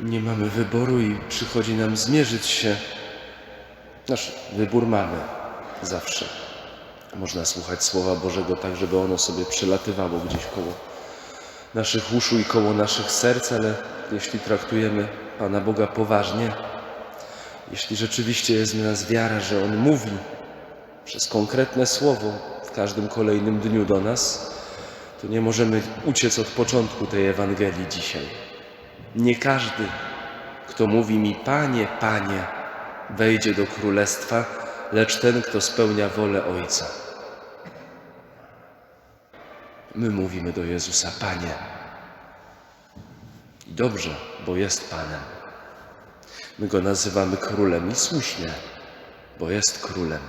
nie mamy wyboru i przychodzi nam zmierzyć się. Nasz wybór mamy zawsze. Można słuchać Słowa Bożego tak, żeby ono sobie przelatywało gdzieś koło naszych uszu i koło naszych serc, ale jeśli traktujemy Pana Boga poważnie, jeśli rzeczywiście jest w nas wiara, że On mówi przez konkretne słowo w każdym kolejnym dniu do nas, to nie możemy uciec od początku tej Ewangelii dzisiaj. Nie każdy, kto mówi mi Panie, Panie, wejdzie do królestwa, lecz ten, kto spełnia wolę Ojca. My mówimy do Jezusa Panie. I dobrze, bo jest Panem. My go nazywamy królem i słusznie, bo jest królem.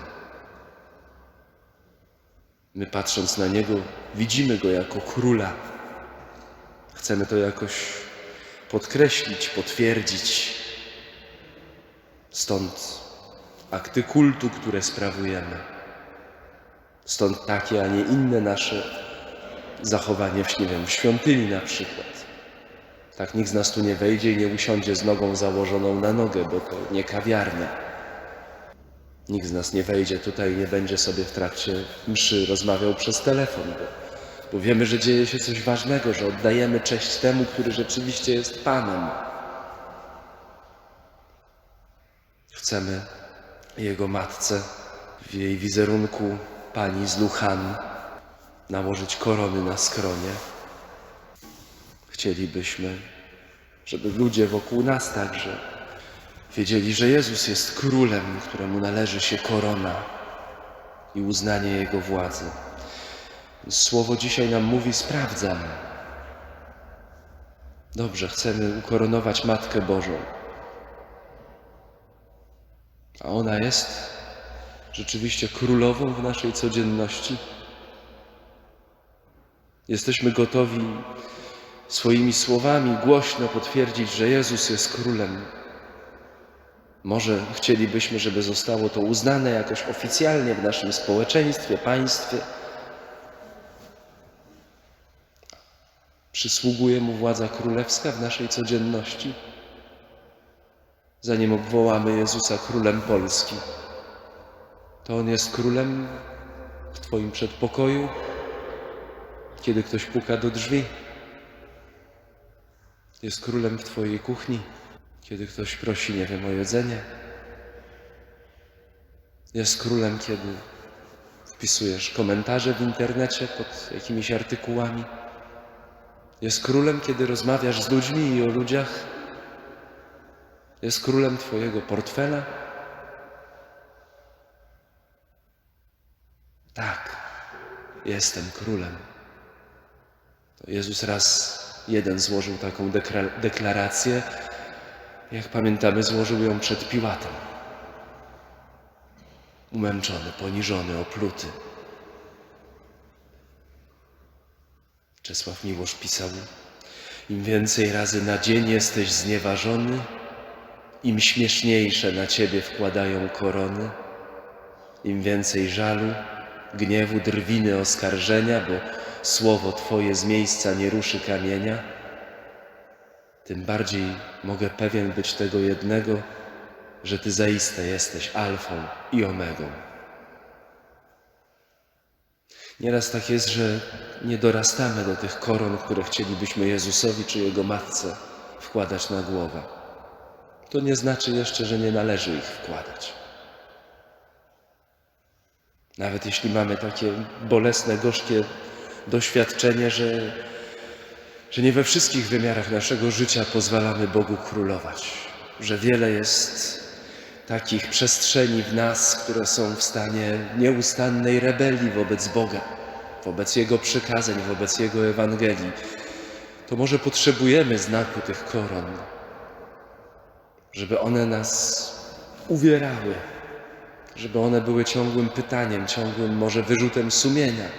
My patrząc na niego, widzimy go jako króla. Chcemy to jakoś podkreślić, potwierdzić. Stąd akty kultu, które sprawujemy. Stąd takie, a nie inne nasze zachowanie w, nie wiem, w świątyni na przykład. Tak nikt z nas tu nie wejdzie i nie usiądzie z nogą założoną na nogę, bo to nie kawiarnia. Nikt z nas nie wejdzie tutaj i nie będzie sobie w trakcie mszy rozmawiał przez telefon, bo, bo wiemy, że dzieje się coś ważnego, że oddajemy cześć temu, który rzeczywiście jest Panem. Chcemy Jego matce w jej wizerunku pani z Luchan nałożyć korony na skronie. Chcielibyśmy, żeby ludzie wokół nas także wiedzieli, że Jezus jest królem, któremu należy się korona i uznanie Jego władzy. Słowo dzisiaj nam mówi: sprawdzam. Dobrze, chcemy ukoronować Matkę Bożą. A ona jest rzeczywiście królową w naszej codzienności. Jesteśmy gotowi swoimi słowami głośno potwierdzić, że Jezus jest królem. Może chcielibyśmy, żeby zostało to uznane jakoś oficjalnie w naszym społeczeństwie, państwie. Przysługuje mu władza królewska w naszej codzienności. Zanim obwołamy Jezusa królem Polski, to on jest królem w Twoim przedpokoju, kiedy ktoś puka do drzwi. Jest królem w Twojej kuchni, kiedy ktoś prosi, nie wiem, o jedzenie. Jest królem, kiedy wpisujesz komentarze w internecie pod jakimiś artykułami. Jest królem, kiedy rozmawiasz z ludźmi i o ludziach. Jest królem Twojego portfela. Tak, jestem królem. To Jezus raz jeden złożył taką deklarację, jak pamiętamy, złożył ją przed Piłatem. Umęczony, poniżony, opluty. Czesław Miłosz pisał: Im więcej razy na dzień jesteś znieważony, im śmieszniejsze na ciebie wkładają korony, im więcej żalu, gniewu, drwiny, oskarżenia, bo słowo Twoje z miejsca nie ruszy kamienia, tym bardziej mogę pewien być tego jednego, że Ty zaiste jesteś Alfą i Omegą. Nieraz tak jest, że nie dorastamy do tych koron, które chcielibyśmy Jezusowi czy Jego matce wkładać na głowę. To nie znaczy jeszcze, że nie należy ich wkładać. Nawet jeśli mamy takie bolesne, gorzkie doświadczenie, że, że nie we wszystkich wymiarach naszego życia pozwalamy Bogu królować, że wiele jest takich przestrzeni w nas, które są w stanie nieustannej rebelii wobec Boga, wobec Jego przykazań, wobec Jego Ewangelii, to może potrzebujemy znaku tych koron, żeby one nas uwierały, żeby one były ciągłym pytaniem, ciągłym może wyrzutem sumienia,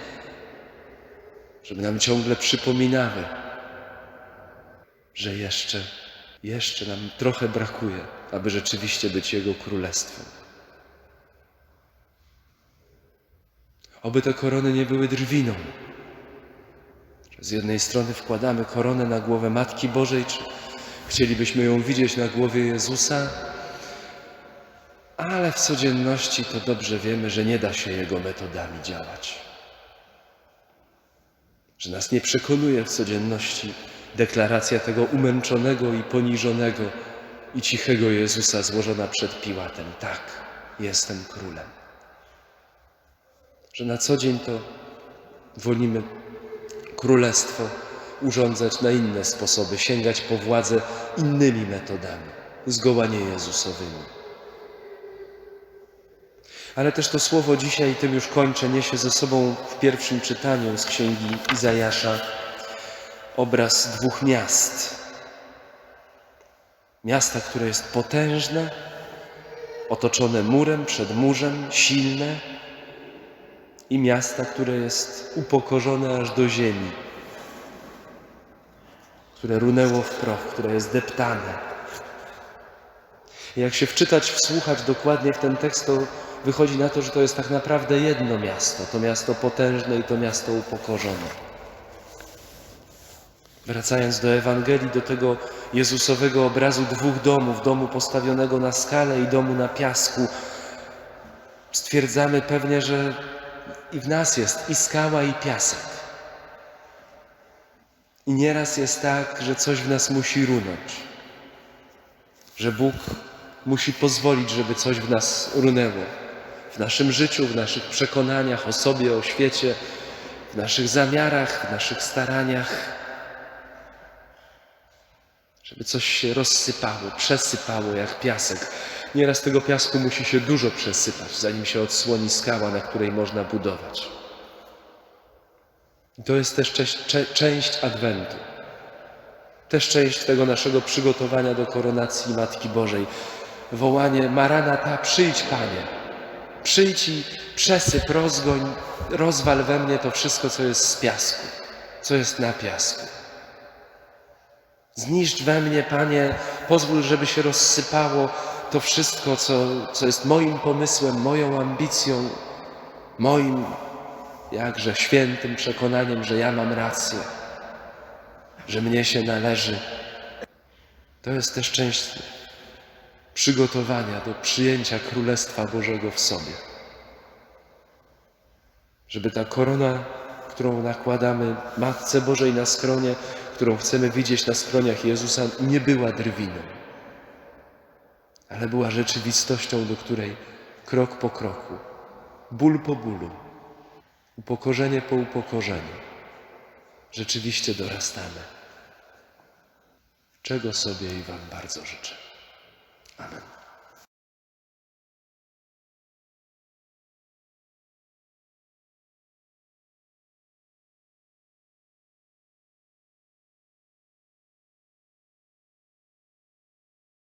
żeby nam ciągle przypominały, że jeszcze, jeszcze nam trochę brakuje, aby rzeczywiście być Jego królestwem. Oby te korony nie były drwiną. Z jednej strony wkładamy koronę na głowę Matki Bożej, czy Chcielibyśmy ją widzieć na głowie Jezusa, ale w codzienności to dobrze wiemy, że nie da się Jego metodami działać. Że nas nie przekonuje w codzienności deklaracja tego umęczonego i poniżonego i cichego Jezusa złożona przed Piłatem. Tak, jestem królem. Że na co dzień to wolimy królestwo urządzać na inne sposoby, sięgać po władzę innymi metodami, zgoła nie Jezusowymi. Ale też to słowo dzisiaj, tym już kończę, niesie ze sobą w pierwszym czytaniu z księgi Izajasza obraz dwóch miast. Miasta, które jest potężne, otoczone murem przed murzem, silne, i miasta, które jest upokorzone aż do ziemi, które runęło w proch, które jest deptane. Jak się wczytać, wsłuchać dokładnie w ten tekst, to wychodzi na to, że to jest tak naprawdę jedno miasto, to miasto potężne i to miasto upokorzone. Wracając do Ewangelii, do tego Jezusowego obrazu dwóch domów, domu postawionego na skale i domu na piasku, stwierdzamy pewnie, że i w nas jest i skała, i piasek. I nieraz jest tak, że coś w nas musi runąć, że Bóg musi pozwolić, żeby coś w nas runęło. W naszym życiu, w naszych przekonaniach o sobie, o świecie, w naszych zamiarach, w naszych staraniach żeby coś się rozsypało, przesypało jak piasek. Nieraz tego piasku musi się dużo przesypać, zanim się odsłoni skała, na której można budować. I to jest też część, Adwentu. Też część tego naszego przygotowania do koronacji Matki Bożej. Wołanie Maranata, przyjdź Panie. Przyjdź i przesyp, rozgoń, rozwal we mnie to wszystko, co jest z piasku, co jest na piasku. Zniszcz we mnie, Panie, pozwól, żeby się rozsypało to wszystko, co, co jest moim pomysłem, moją ambicją, moim jakże świętym przekonaniem, że ja mam rację, że mnie się należy. To jest też część przygotowania do przyjęcia Królestwa Bożego w sobie. Żeby ta korona, którą nakładamy Matce Bożej na skronie, którą chcemy widzieć na stroniach Jezusa, nie była drwiną, ale była rzeczywistością, do której krok po kroku, ból po bólu, upokorzenie po upokorzeniu, rzeczywiście dorastamy. Czego sobie i Wam bardzo życzę. Amen.